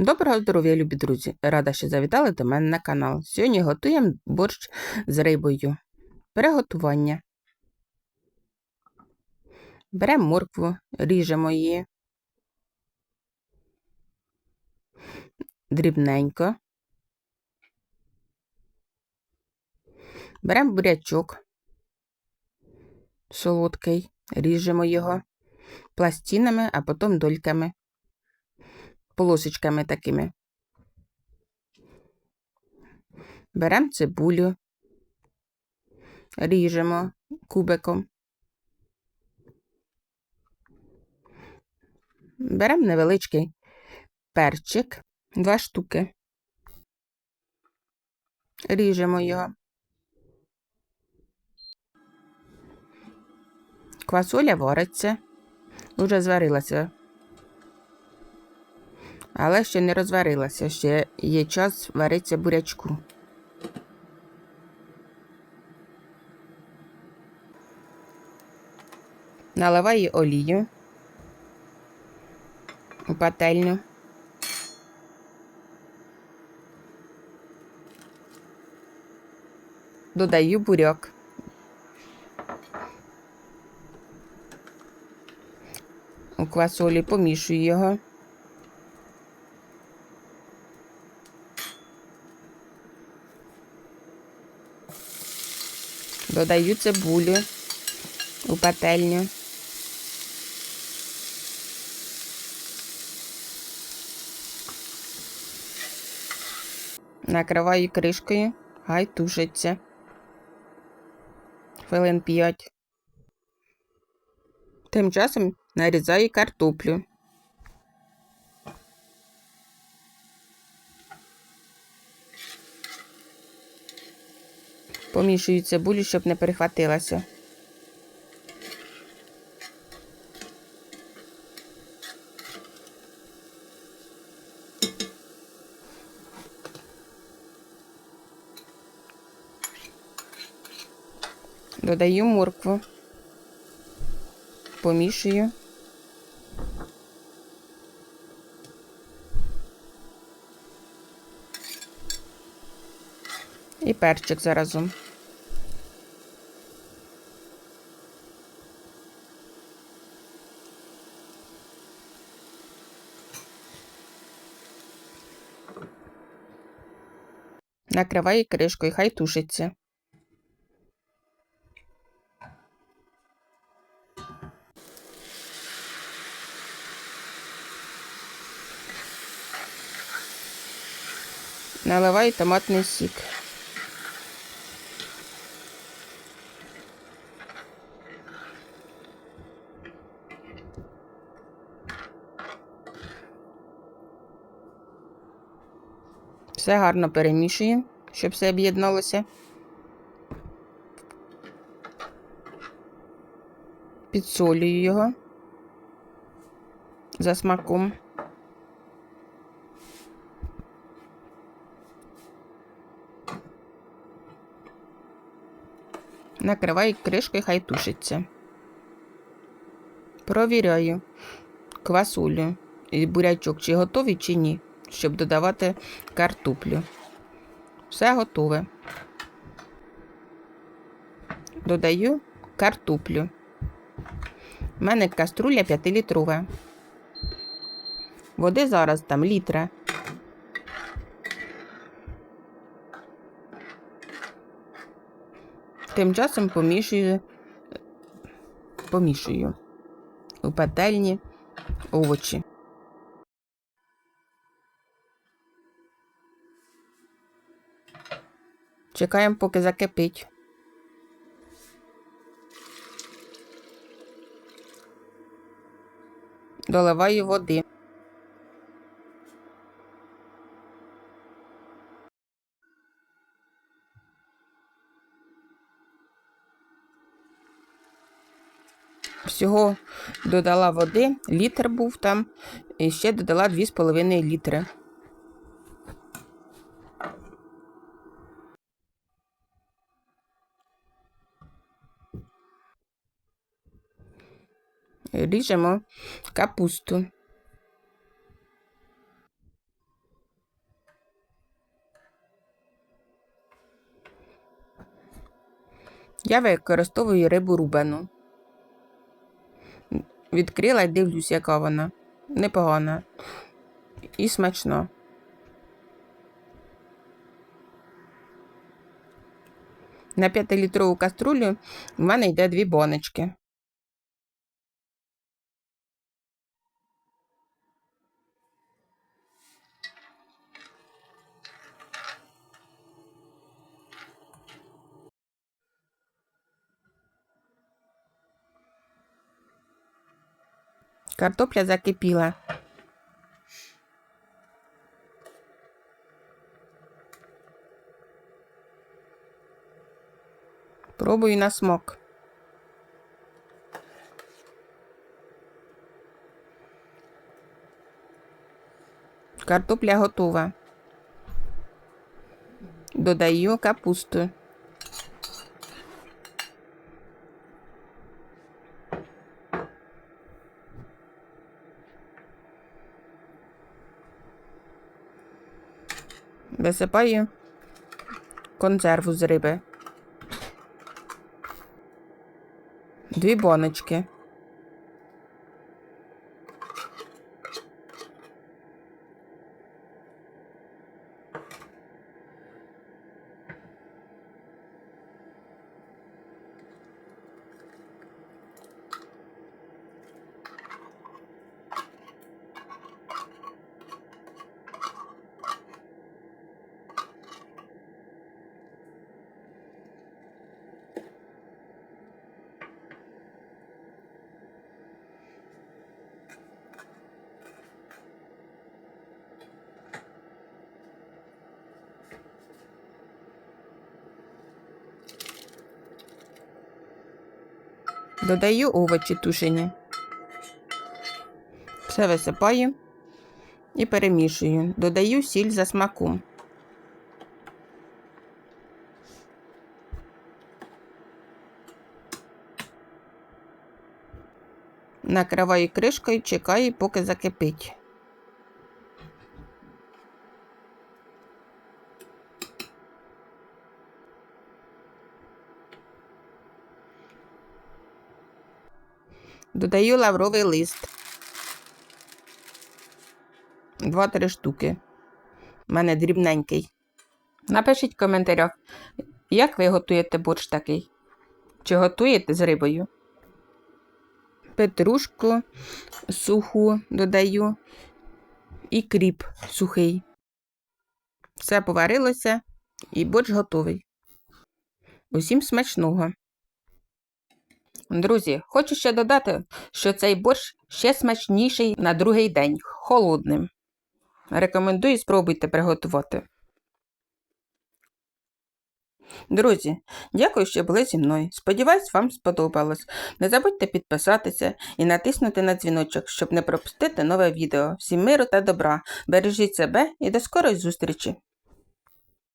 Доброго здоров'я, любі друзі! Рада, що завітали до мене на канал. Сьогодні готуємо борщ з рибою. Приготування. Беремо моркву, ріжемо її дрібненько. Беремо бурячок солодкий, ріжемо його пластинами, а потім дольками полосочками такими. Беремо цибулю, ріжемо кубиком. Беремо невеличкий перчик, два штуки. Ріжемо його. Квасоля вариться, уже зварилася але ще не розварилася, ще є час вариться бурячку. Наливаю олію у пательню. Додаю буряк. У квасолі помішую його. Додаю цибулю у пательню. Накриваю кришкою, хай тушиться. Хвилин п'ять. Тим часом нарізаю картоплю. Помішую цибулю, щоб не перехватилася. Додаю моркву, помішую. І перчик заразом. Накриваю кришкою, хай тушиться. Наливаю томатний сік. Все гарно перемішуємо, щоб все об'єдналося. Підсолюю його за смаком. Накриваю кришкою, хай тушиться. Провіряю квасулю і бурячок, чи готові, чи ні щоб додавати картоплю. Все готове. Додаю картоплю. У мене каструля 5-літрова. Води зараз там літра. Тим часом помішую, помішую у пательні овочі. Чекаємо, поки закипить. Доливаю води. Всього додала води, літр був там, і ще додала 2,5 літри. Eh, ріжемо капусту. Я використовую рибу рубану. Відкрила і дивлюсь, яка вона. Непогана і смачно. На 5-літрову каструлю в мене йде дві боночки. Картопля закипіла. Пробую на смак. Картопля готова. Додаю капусту. Висипаю консерву з риби. Дві боночки. Додаю овочі тушені. Все висипаю і перемішую. Додаю сіль за смаком. Накриваю кришкою, чекаю, поки закипить. Додаю лавровий лист. Два-три штуки. У мене дрібненький. Напишіть в коментарях, як ви готуєте борщ такий? Чи готуєте з рибою? Петрушку суху додаю і кріп сухий. Все поварилося і борщ готовий. Усім смачного! Друзі, хочу ще додати, що цей борщ ще смачніший на другий день, холодним. Рекомендую спробуйте приготувати. Друзі, дякую, що були зі мною. Сподіваюсь, вам сподобалось. Не забудьте підписатися і натиснути на дзвіночок, щоб не пропустити нове відео. Всім миру та добра. Бережіть себе і до скорої зустрічі!